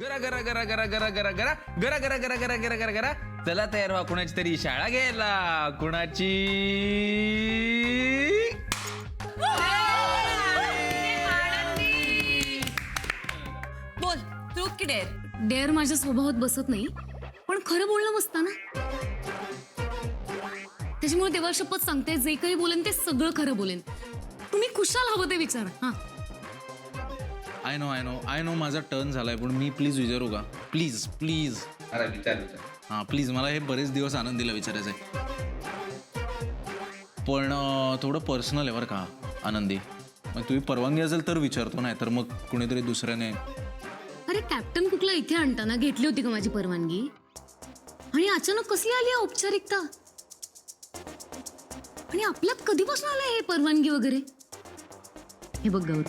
गरा गरा गरा गरा गरा गरा गरा गरा गरा गरा गरा गरा गरा गरा चला तयार व्हा कुणाची तरी शाळा घ्यायला कुणाची बोल तू की डेअर डेअर माझ्या स्वभावात बसत नाही पण खरं बोलणं बसतं ना त्याच्यामुळे देवा शपथ सांगते जे काही बोलेन ते सगळं खरं बोलेन तुम्ही खुशाल हवं ते विचारा हा I know I know I know माझा टर्न झालाय पण मी प्लीज विचारू का? प्लीज प्लीज अरे विचार विचार. हां प्लीज मला हे बरेच दिवस आनंदीला विचारायचं आहे पण अं, थोडं पर्सनल आहे बरं का आनंदी. मग तुम्ही परवानगी असेल तर विचारतो नाही तर मग कुणीतरी दुसऱ्याने. अरे कॅप्टन कुकला इथे आणताना घेतली होती का माझी परवानगी? आणि अचानक कसली आली आहे औपचारिकता? आणि आपल्यात कधीपासून आलंय हे परवानगी वगैरे? हे बघ गौर.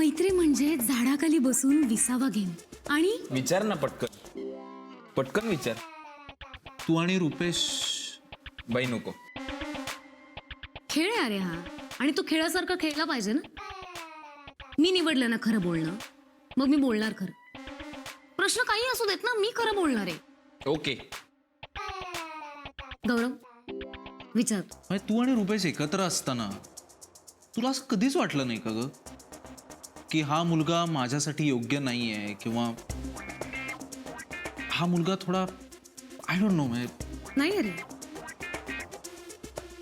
मैत्री म्हणजे झाडाखाली बसून विसावा घेणे. आणि विचार ना पटकन. पटकन विचार. तू आणि रुपेश. बाई नको. खेळ आहे अरे हा. आणि तो खेळासारखा खेळला पाहिजे ना? मी निवडलं ना खरं बोलणं. मग मी बोलणार खरं. प्रश्न काही असू देत ना मी खरं बोलणार आहे. ओके. गौरव विचार. म्हणजे तू आणि रुपेश एकत्र असताना तुला असं कधीच वाटलं नाही का ग? की हा मुलगा माझ्यासाठी योग्य नाही आहे किंवा हा मुलगा थोडा आय डोंट नो म्हणजे नाही अरे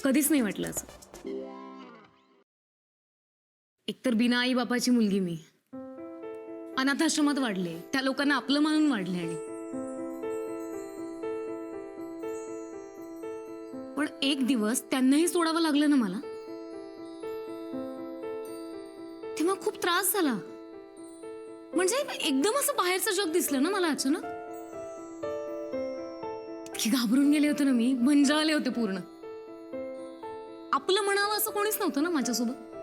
कधीच नाही वाटलं असं. एकतर बिना आई बापाची मुलगी मी. अनाथाश्रमात वाढले त्या लोकांना आपलं मानून वाढले आणि. पण एक दिवस त्यांनाही सोडावं लागलं ना मला? तेव्हा खूप त्रास झाला. म्हणजे एकदम असं बाहेरचं जग दिसलं ना मला अचानक. इतकी घाबरून गेले होते ना मी भंजाळले होते पूर्ण. आपलं म्हणावं असं कोणीच नव्हतं ना माझ्यासोबत.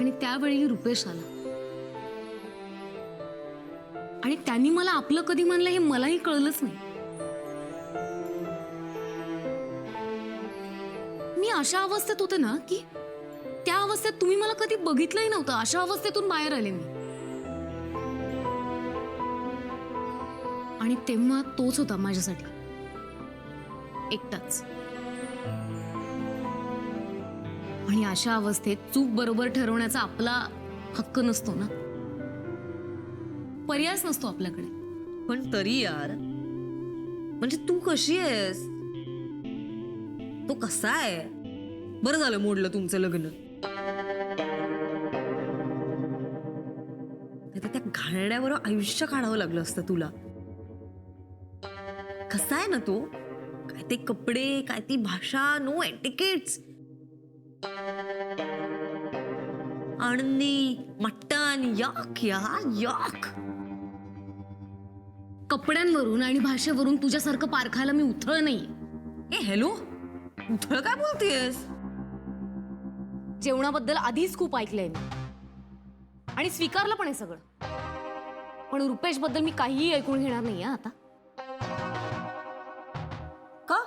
आणि त्यावेळी रुपेश आला. आणि त्यांनी मला आपलं कधी म्हणलं हे मलाही कळलंच नाही. मी अशा अवस्थेत होते ना की त्या अवस्थेत तुम्ही मला कधी बघितलंही नव्हतं. अशा अवस्थेतून बाहेर आले मी. आणि तेव्हा तोच होता माझ्यासाठी. एकटाच. आणि अशा अवस्थेत चूक बरोबर ठरवण्याचा आपला हक्क नसतो ना? पर्यायच नसतो आपल्याकडे. पण तरी यार म्हणजे तू कशी आहेस? तो कसा आहे? बरं झालं मोडलं तुमचं लग्न. घाणड्यावर आयुष्य काढावं लागलं असतं तुला. कसा आहे ना तो? काय ते कपडे काय ती भाषा नो एटिकेट्स आनंदी मट्टन याक या याक. कपड्यांवरून आणि भाषेवरून तुझ्यासारखं पारखायला मी उथळ नाही ए हॅलो? उथळ काय बोलतेस जेवणाबद्दल आधीच खूप ऐकलंय मी. आणि स्वीकारलं पण आहे सगळं. पण रुपेशबद्दल मी काहीही ऐकून घेणार नाही आता. का?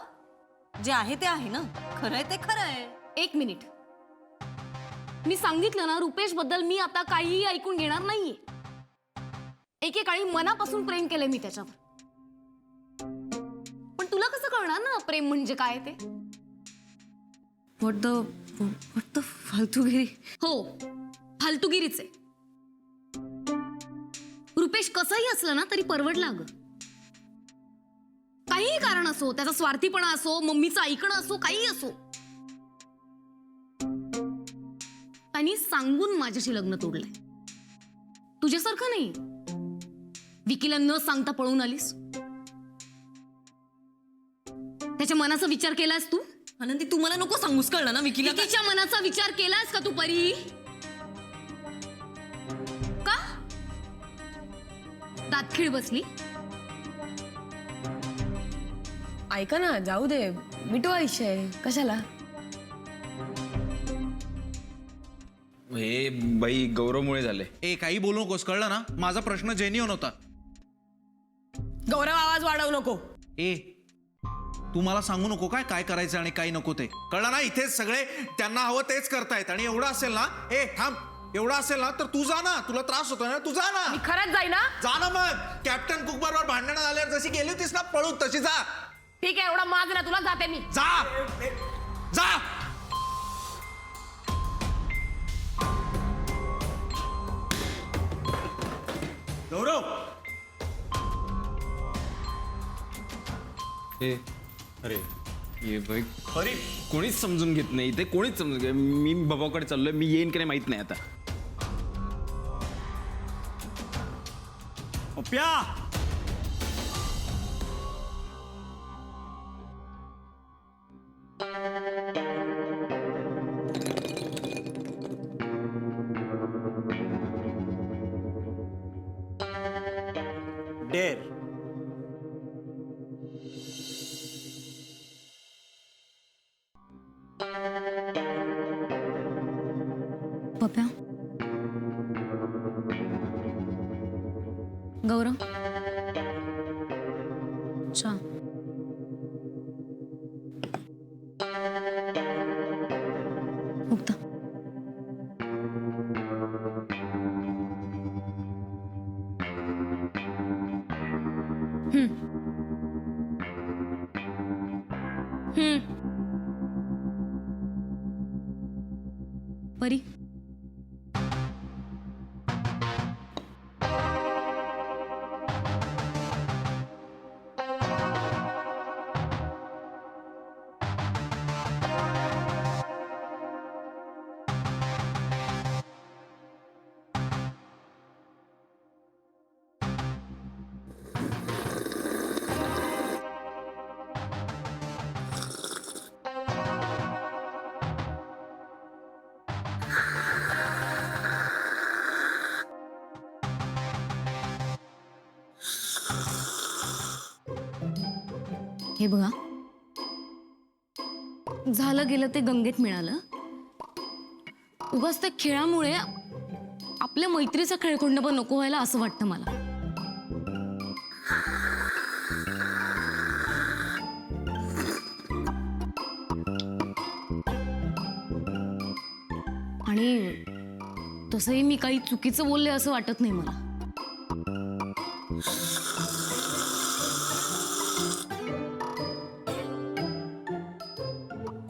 जे आहे ते आहे ना? खरं आहे ते खरं आहे एक मिनिट. मी सांगितलं ना रुपेशबद्दल मी आता काहीही ऐकून घेणार नाहीये. एकेकाळी मनापासून प्रेम केलंय मी त्याच्यावर. पण तुला कसं कळणार ना प्रेम म्हणजे काय ते? द व्हॉट द फालतूगिरी? हो फालतुगिरीच आहे. रुपेश कसंही असलं ना तरी परवडलं अगं काहीही कारण असो त्याचा स्वार्थीपणा असो मम्मीचं ऐकणं असो काही असो. त्यांनी सांगून माझ्याशी लग्न तोडलंय. तुझ्यासारखं नाही. विकीला न सांगता पळून आलीस. त्याच्या मनाचा विचार केलास तू? आनंदी तू मला नको सांगूस कळलं ना विकीला? विकीच्या मनाचा विचार केलास का तू परी? दातखीळ बसली. ऐका ना जाऊ दे. मिटवा विषय कशाला? हे बाई गौरवमुळे झाले. ए काही बोलू नकोस कळलं ना? माझा प्रश्न जेन्युअन होता. गौरव आवाज वाढवू नको. ए तू मला सांगू नको काय? काय करायचं आणि काय नको ते? कळलं ना? इथेच सगळे त्यांना हवं तेच करतायत. आणि एवढं असेल ना? ए थांब. एवढं असेल ना तर तू जा ना. तुला त्रास होतो ना तू जा ना. मी खरंच जाई ना जा ना मग. कॅप्टन कुक बरोबर भांडणं झाल्यावर जशी गेली होतीस ना पळून तशी जा. ठीक आहे एवढा माग ना तुला जाते मी. जा. जा. गौरव. ए अरे. ये बाई अरे. कोणीच समजून घेत नाही ते कोणीच समजून घेत मी बाबाकडे चाललोय मी येईन की नाही माहीत नाही आता. com piá! परी हे बघा. झालं गेलं ते गंगेत मिळालं. उगाच त्या खेळामुळे आपल्या मैत्रीचा खेळखंड पण नको व्हायला असं वाटतं मला. आणि तसंही मी काही चुकीचं बोलले असं वाटत नाही मला.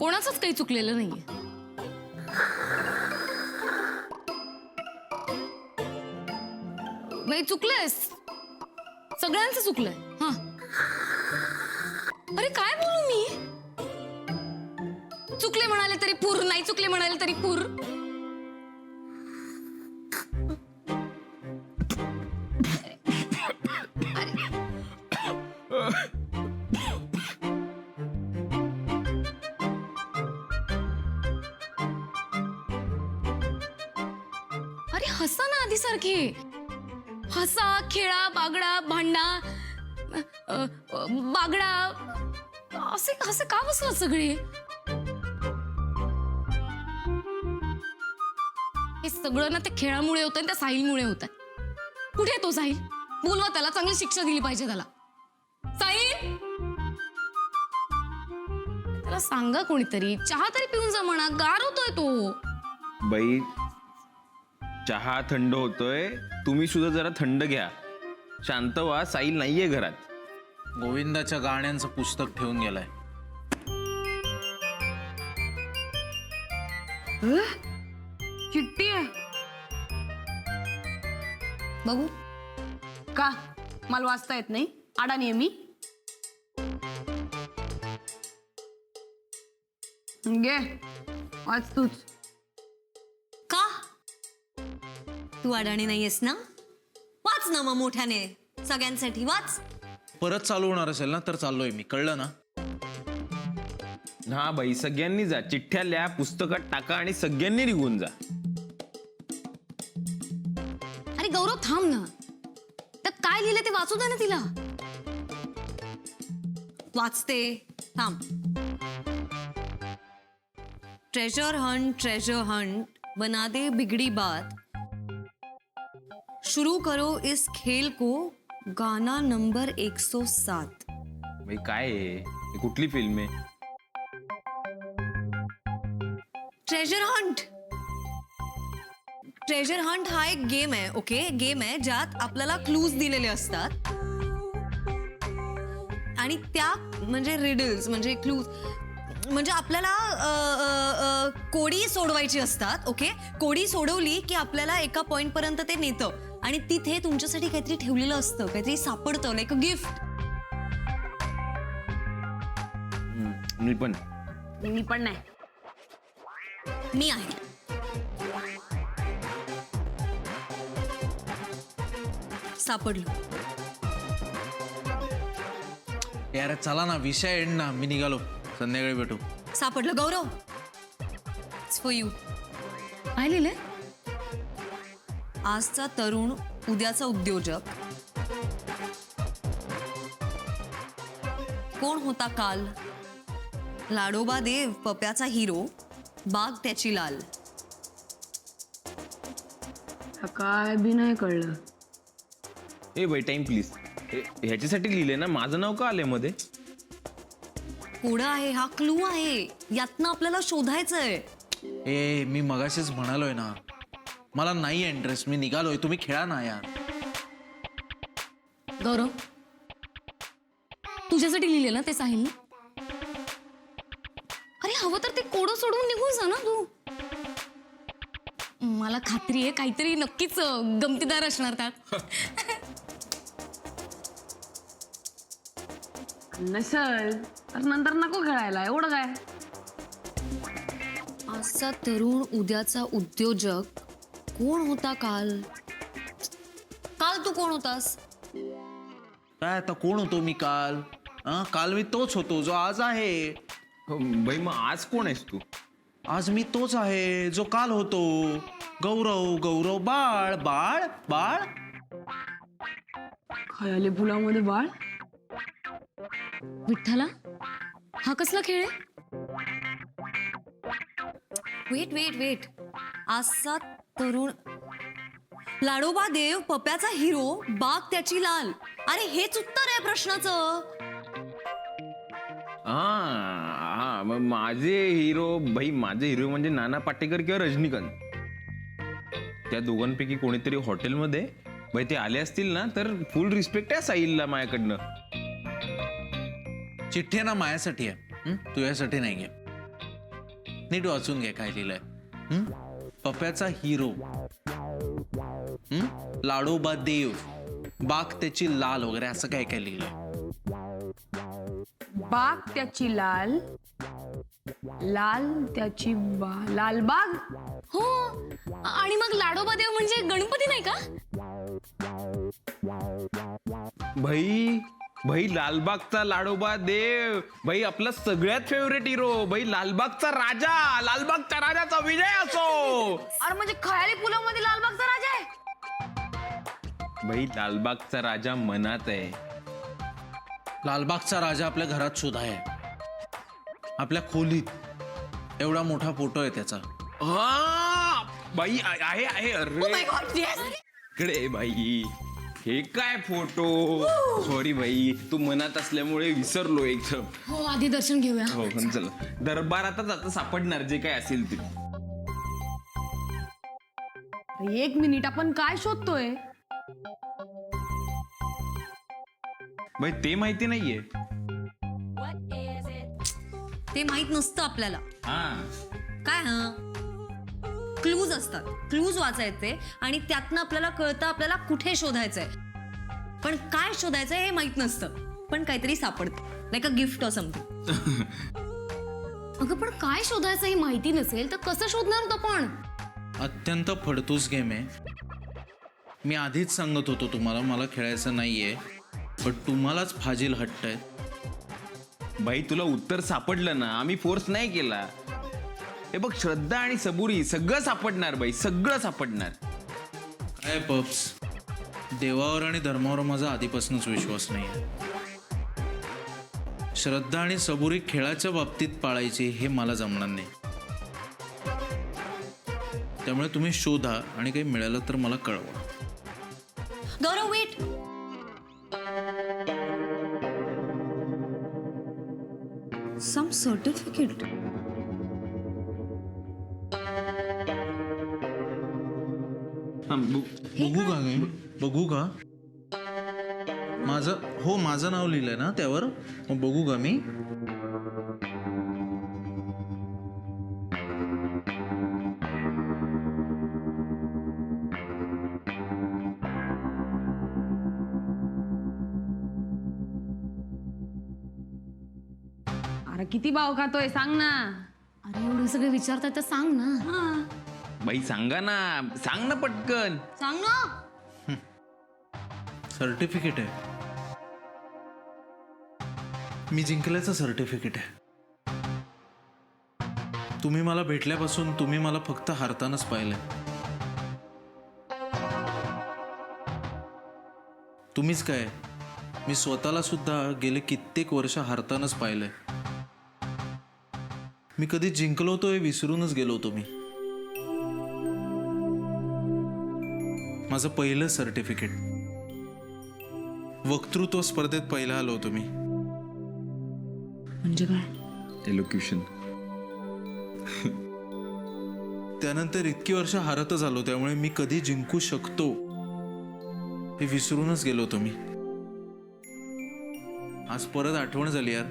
कोणाचंच काही चुकलेलं नाहीये. नाही चुकलंयस. सगळ्यांचं चुकलंय. हा. अरे काय बोलू मी? चुकले म्हणाले तरी पूर नाही चुकले म्हणाले तरी पूर. सारखे. हसा खेळा बागडा भांडा बागडा. असे असं का बसला सगळे? हे सगळं ना त्या खेळामुळे होतं आणि त्या साहिलमुळे होत कुठे तो साहिल? बोलवा त्याला चांगली शिक्षा दिली पाहिजे त्याला. साहिल! त्याला सांगा कोणीतरी. चहा तरी पिऊन जा म्हणा गार होतोय तो. बाई चहा थंड होतोय तुम्ही सुद्धा जरा थंड घ्या. शांत व्हा साईल नाहीये घरात. गोविंदाच्या गाण्यांचं पुस्तक ठेवून गेलाय. चिट्टी आहे. बघू. का? मला वाचता येत नाही. अडाणी आहे मी घे. वाच तूच. तू अडाणी नाहीयेस ना? वाच ना मग मोठ्याने. सगळ्यांसाठी वाच. परत चालू होणार असेल ना तर चाललोय मी. कळलं ना? हा बाई सगळ्यांनी जा. चिठ्ठ्या लिहा पुस्तकात टाका आणि सगळ्यांनी निघून जा. अरे गौरव थांब ना. त्यात काय लिहिलं ते वाचू दे ना तिला. वाचते. थांब. ट्रेजर हंट ट्रेजर हंट बना दे बिगड़ी बात. शुरू करो इस खेल को गाना नंबर 107 बाई काय आहे? ही कुठली फिल्म आहे? ट्रेजर हंट ट्रेजर हंट हा एक गेम आहे ओके गेम आहे ज्यात आपल्याला क्लूज दिलेले असतात. आणि त्या म्हणजे रिडल्स म्हणजे क्लूज म्हणजे आपल्याला अ, अ, अ, कोडी सोडवायची असतात ओके कोडी सोडवली की आपल्याला एका पॉइंट पर्यंत ते नेतं. आणि तिथे तुमच्यासाठी काहीतरी ठेवलेलं असतं काहीतरी सापडतं लाईक अ गिफ्ट मी पण. मी पण नाही. मी आहे. सापडलं. यार चला ना विषय एंड ना मी निघालो. संध्याकाळी भेटू. सापडलं. गौरव फॉर यू काय लिहिलंय आजचा तरुण उद्याचा उद्योजक. कोण होता काल? लाडोबा देव पप्याचा हिरो बाग त्याची लाल. काय बी नाही कळलं. ए बाई टाइम प्लीज ह्याच्यासाठी लिहिले ना माझं नाव का आलंयमध्ये? पुढं आहे हा क्लू आहे. यातनं आपल्याला शोधायचंय. ए मी मगाशीच म्हणालोय ना मला नाही इंटरेस्ट मी निघालोय तुम्ही खेळा ना यार. गौरव तुझ्यासाठी लिहिले ना ते साहिल? अरे हवं तर ते कोडं सोडून निघून जा ना तू. मला खात्री आहे काहीतरी नक्कीच अं, गमतीदार असणार त्यात. नसल तर नंतर नको खेळायला एवढं काय? आजचा तरुण उद्याचा उद्योजक कोण होता काल? काल तू कोण होतास? काय आता कोण होतो मी काल? हा? काल मी तोच होतो जो आज आहे. हो, बाई मग आज कोण आहेस तू? आज मी तोच आहे जो काल होतो. गौरव गौरव बाळ बाळ बाळ? खयाली पुलामध्ये बाळ? विठ्ठला? हा कसला खेळ आहे? वेट वेट वेट आजचा तरुण. लाडोबा देव पप्याचा हिरो बाग त्याची लाल. अरे हेच उत्तर आहे प्रश्नाचं. हा हा मग माझे हिरो भाई माझे हिरो म्हणजे नाना पाटेकर किंवा रजनीकांत? त्या दोघांपैकी कोणीतरी हॉटेलमध्ये भाई ते आले असतील ना तर फुल रिस्पेक्ट आहे साहिलला माझ्याकडनं. चिठ्ठी आहे ना मायासाठी आहे. हं? तुझ्यासाठी नाही घे नीट वाचून घे काय लिहिलंय. हं? पप्याचा हिरो? लाडोबा देव. बाग त्याची लाल वगैरे असं काय काय लिहिलंय? बाग त्याची लाल. लाल त्याची बा लाल बाग. हो? आणि मग लाडोबा देव म्हणजे गणपती नाही का? भाई भाई लालबागचा लाडोबा देव. भाई आपला सगळ्यात फेवरेट हिरो भाई लालबागचा राजा. लालबागचा राजाचा विजय असो. अरे म्हणजे खयाली पुलामध्ये लालबागचा राजा आहे? भाई लालबागचा राजा मनात आहे. लालबागचा राजा आपल्या घरात सुद्धा आहे. आपल्या खोलीत एवढा मोठा फोटो आहे त्याचा. हा! बाई आहे आहे. अरे. इकडे बाई हे काय फोटो? सॉरी भाई तू मनात असल्यामुळे विसरलो एकदम हो आधी दर्शन घेऊया. हो पण चला. दरबारातच आता सापडणार जे काय असेल ते. एक मिनिट आपण काय शोधतोय? भाई ते माहिती नाहीये. ते माहीत नसतं आपल्याला. हा. काय हा? क्लूज असतात. क्लूज वाचायचे आणि त्यातनं आपल्याला कळतं आपल्याला कुठे शोधायचंय. पण काय शोधायचंय हे माहीत नसतं. पण काहीतरी सापडतं. लाईक अ गिफ्ट समथिंग अगं पण काय शोधायचं हे माहिती नसेल तर कसं शोधणार होतं पण? अत्यंत फडतूस गेम आहे. मी आधीच सांगत होतो तुम्हाला मला खेळायचं नाहीये पण तुम्हालाच फाजील हट्ट आहे भाई तुला उत्तर सापडलं ना आम्ही फोर्स नाही केला. हे बघ श्रद्धा आणि सबुरी सगळं सापडणार बाई सगळं सापडणार. काय पप्स देवावर आणि धर्मावर माझा आधीपासूनच विश्वास नाही आहे श्रद्धा आणि सबुरी खेळाच्या बाबतीत पाळायची हे मला जमणार नाही. त्यामुळे तुम्ही शोधा आणि काही मिळालं तर मला कळवा. गौरव वेट सम सर्टिफिकेट हा, बु- बघू का मी बघू का? माझं हो माझं नाव लिहिलंय ना त्यावर? मग बघू का मी? अरे किती भाव खातोय सांग ना. अरे एवढे सगळे विचारताय तर सांग ना. बाई सांगा ना. सांग ना पटकन. सांग ना. सर्टिफिकेट आहे. मी जिंकल्याचं सर्टिफिकेट आहे. तुम्ही मला भेटल्यापासून तुम्ही मला फक्त हारतानाच पाहिलंय. तुम्हीच काय? मी स्वतःला सुद्धा गेले कित्येक वर्ष हारतानाच पाहिलंय. मी कधी जिंकलो होतो हे विसरूनच गेलो होतो मी. माझं पहिलं सर्टिफिकेट. वक्तृत्व स्पर्धेत पहिला आलो होतो मी. म्हणजे काय? एलोक्युशन त्यानंतर इतकी वर्ष हारतच आलो त्यामुळे मी कधी जिंकू शकतो हे विसरूनच गेलो होतो मी. आज परत आठवण झाली यार.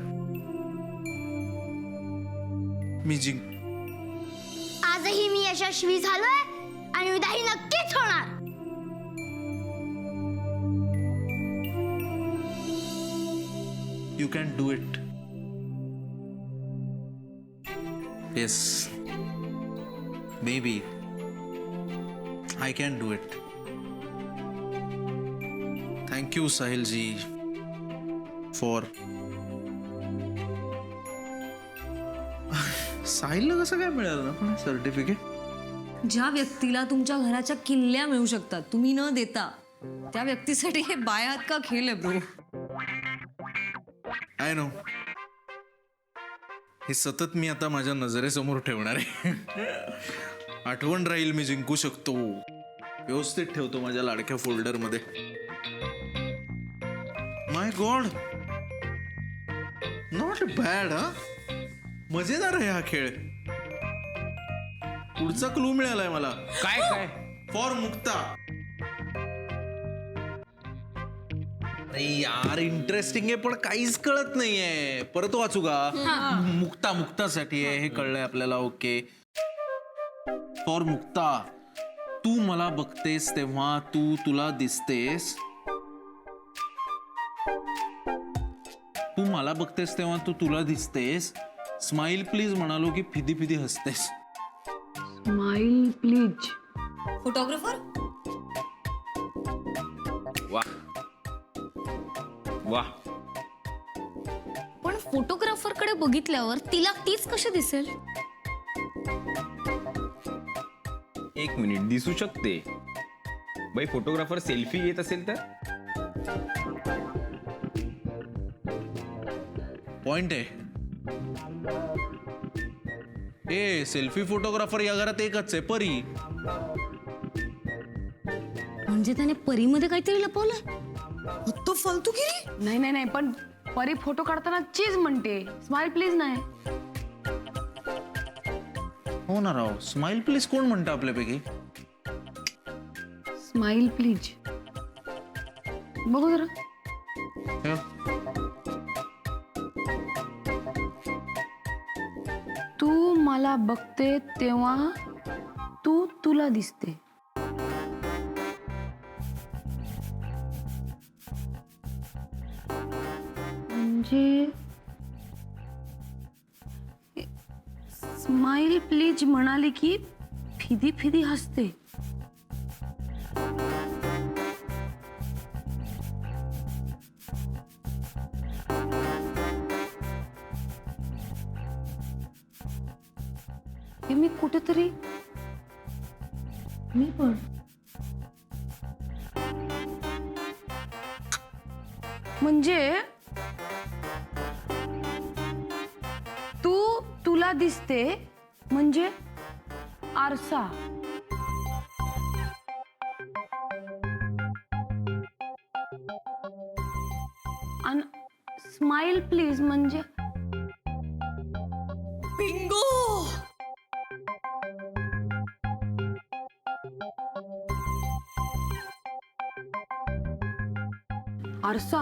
मी जिंक आजही मी यशस्वी झालोय आणि उद्याही नक्कीच you can do it yes maybe I can do it thank you Sahilji for साहिलला कसं काय मिळालं ना पण सर्टिफिकेट ज्या व्यक्तीला तुमच्या घराच्या किल्ल्या मिळू शकतात तुम्ही न देता त्या व्यक्तीसाठी हे बायात का खेळ आहे ब्रो आय नो हे सतत मी आता माझ्या नजरेसमोर ठेवणार आहे. आठवण राहील मी जिंकू शकतो. व्यवस्थित ठेवतो माझ्या लाडक्या फोल्डरमध्ये. माय गॉड नॉट बॅड हा मजेदार आहे हा खेळ. पुढचा क्लू मिळालाय मला. काय काय? फॉर मुक्ता. अरे यार इंटरेस्टिंग आहे पण काहीच कळत नाहीये. परत वाचू का? मुक्ता मुक्तासाठी आहे हे कळलंय आपल्याला ओके. फॉर मुक्ता तू मला बघतेस तेव्हा तू तुला दिसतेस. तू मला बघतेस तेव्हा तू तुला दिसतेस. स्माइल प्लीज म्हणालो की फिदी फिदी हसतेस. स्माइल प्लीज फोटोग्राफर वा. वा. पण फोटोग्राफरकडे बघितल्यावर तिला तीच कशी दिसेल? एक मिनिट दिसू शकते. बाई फोटोग्राफर सेल्फी घेत असेल तर? पॉइंट आहे. ए सेल्फी फोटोग्राफर या घरात एकच आहे परी. म्हणजे त्याने परीमध्ये काहीतरी लपवलंय तो फालतूगिरी नाही नाही नाही पण परी फोटो काढताना चीज म्हणते. स्माइल प्लीज नाही. हो ना राव स्माइल प्लीज कोण म्हणतं आपल्यापैकी? स्माइल प्लीज बघू जरा. हे, तू मला बघते तेव्हा तू तुला दिसते. म्हणजे स्माइल प्लीज म्हणाली की फिदी फिदी हसते. हे मी कुठेतरी मी पण. म्हणजे दिसते म्हणजे आरसा. आणि स्माइल प्लीज म्हणजे? बिंगो आरसा.